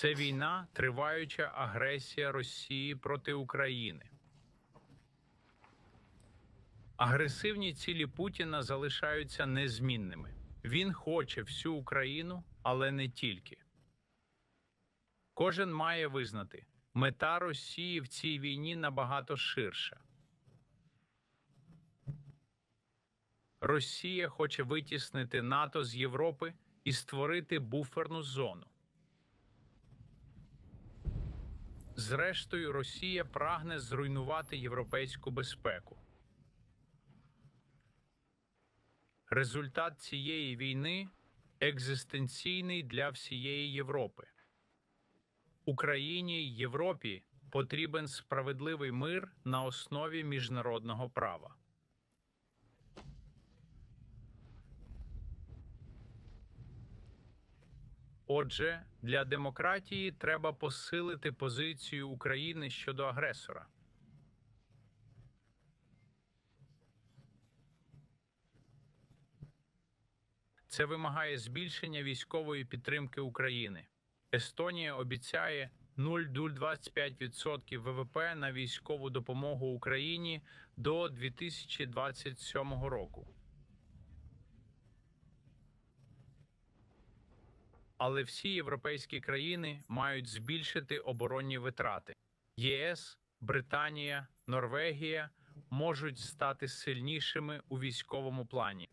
Це війна, триваюча агресія Росії проти України. Агресивні цілі Путіна залишаються незмінними. Він хоче всю Україну, але не тільки. Кожен має визнати, мета Росії в цій війні набагато ширша. Росія хоче витіснити НАТО з Європи і створити буферну зону. Зрештою, Росія прагне зруйнувати європейську безпеку. Результат цієї війни екзистенційний для всієї Європи. Україні й Європі потрібен справедливий мир на основі міжнародного права. Отже, для демократії треба посилити позицію України щодо агресора. Це вимагає збільшення військової підтримки України. Естонія обіцяє 0,25% ВВП на військову допомогу Україні до 2027 року. Але всі європейські країни мають збільшити оборонні витрати. ЄС, Британія, Норвегія можуть стати сильнішими у військовому плані.